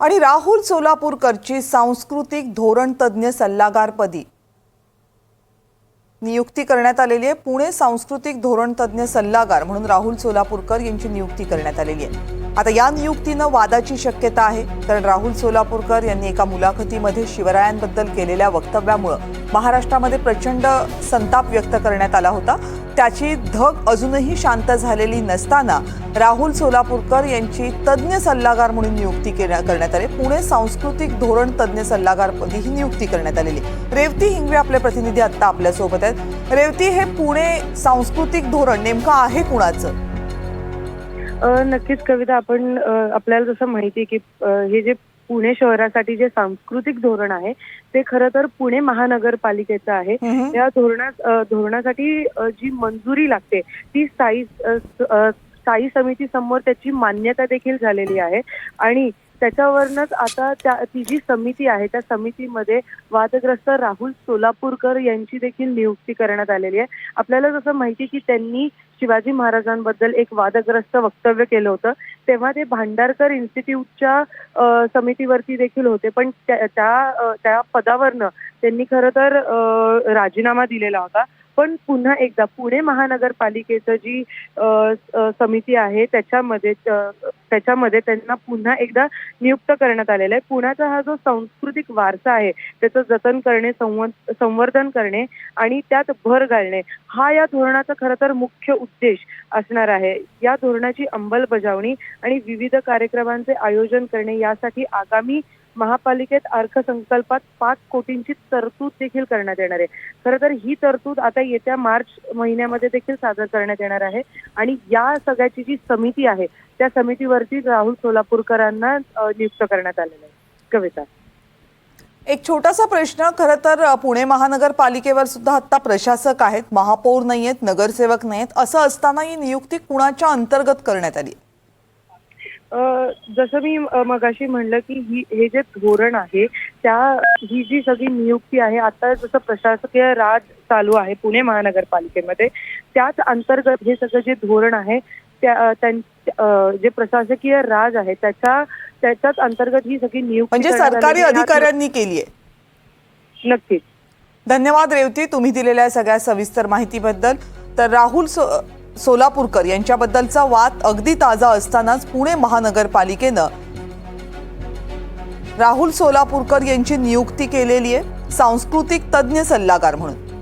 आणि राहुल सोलापूरकरची सांस्कृतिक धोरणतज्ज्ञ सल्लागारपदी. नियुक्ती करण्यात आलेली आहे. पुणे सांस्कृतिक धोरणतज्ज्ञ सल्लागार म्हणून राहुल सोलापूरकर यांची नियुक्ती करण्यात आलेली आहे. आता या नियुक्तीनं वादाची शक्यता आहे. कारण राहुल सोलापूरकर यांनी एका मुलाखतीमध्ये शिवरायांबद्दल केलेल्या वक्तव्यामुळं महाराष्ट्रामध्ये प्रचंड संताप व्यक्त करण्यात आला होता. त्याची धग अजूनही शांत झालेली नसताना राहुल सोलापूरकर यांची तज्ज्ञ सल्लागार म्हणून नियुक्ती करण्यात आली. पुणे सांस्कृतिक धोरण तज्ज्ञ सल्लागारपदी ही नियुक्ती करण्यात आलेली. रेवती हिंगवे आपले प्रतिनिधी आत्ता आपल्यासोबत आहेत. रेवती हे पुणे सांस्कृतिक धोरण नेमकं आहे कुणाचं? नक्कीच कविता आपण आपल्याला जसं माहिती आहे की हे जे पुणे शहरासाठी जे सांस्कृतिक धोरण आहे ते खरं तर पुणे महानगरपालिकेचं आहे. या धोरणा धोरणासाठी जी मंजुरी लागते ती स्थायी स्थायी समिती समोर त्याची मान्यता देखील झालेली आहे आणि त्याच्यावरनच आता त्या ती जी समिती आहे त्या समितीमध्ये वादग्रस्त राहुल सोलापूरकर यांची देखील नियुक्ती करण्यात आलेली आहे. आपल्याला जसं माहिती आहे की त्यांनी शिवाजी महाराजांबद्दल एक वादग्रस्त वक्तव्य केलं होतं. तेव्हा ते भांडारकर इन्स्टिट्यूटच्या समितीवरती देखील होते. पण त्या त्या त्या पदावरनं त्यांनी खरं तर राजीनामा दिलेला होता. पण पुन्हा एकदा पुणे महानगरपालिकेचं जी समिती आहे त्याच्यामध्ये त्याच्यामध्ये त्यांना पुन्हा एकदा नियुक्त करण्यात आलेलं आहे. पुण्याचा हा जो सांस्कृतिक वारसा आहे त्याचं जतन करणे संव- संवर्धन करणे आणि त्यात भर घालणे हा या धोरणाचा खरं तर मुख्य उद्देश असणार आहे. या धोरणाची अंमलबजावणी आणि विविध कार्यक्रमांचे आयोजन करणे यासाठी आगामी महापालिकेत अर्थसंकल्पात पाच कोटींची तरतूद देखील करण्यात येणार आहे. खरं तर ही तरतूद आता येत्या मार्च महिन्यामध्ये देखील सादर करण्यात येणार आहे. आणि या सगळ्याची जी समिती आहे त्या समितीवरती राहुल सोलापूरकरांना नियुक्त करण्यात आलेलं आहे. कविता. एक छोटासा प्रश्न खरं तर पुणे महानगरपालिकेवर सुद्धा आता प्रशासक आहेत महापौर नाही आहेत नगरसेवक नाही आहेत असं असताना ही नियुक्ती कुणाच्या अंतर्गत करण्यात आली? जसं मी मगाशी म्हणलं की ही हे जे धोरण आहे त्या ही जी सगळी नियुक्ती आहे आता जसं प्रशासकीय राज चालू आहे पुणे महानगरपालिकेमध्ये त्याच अंतर्गत हे सगळं जे धोरण आहे त्या जे प्रशासकीय राज आहे त्याच्या त्याच्याच अंतर्गत ही सगळी नियुक्ती म्हणजे सरकारी. अधिकाऱ्यांनी केली आहे नक्कीच. धन्यवाद रेवती तुम्ही दिलेल्या सगळ्या सविस्तर माहितीबद्दल. तर राहुल सोलापूरकर यांच्याबद्दलचा वाद अगदी ताजा असतानाच पुणे महानगरपालिकेनं. राहुल सोलापूरकर यांची नियुक्ती केलेली आहे सांस्कृतिक तज्ज्ञ सल्लागार म्हणून.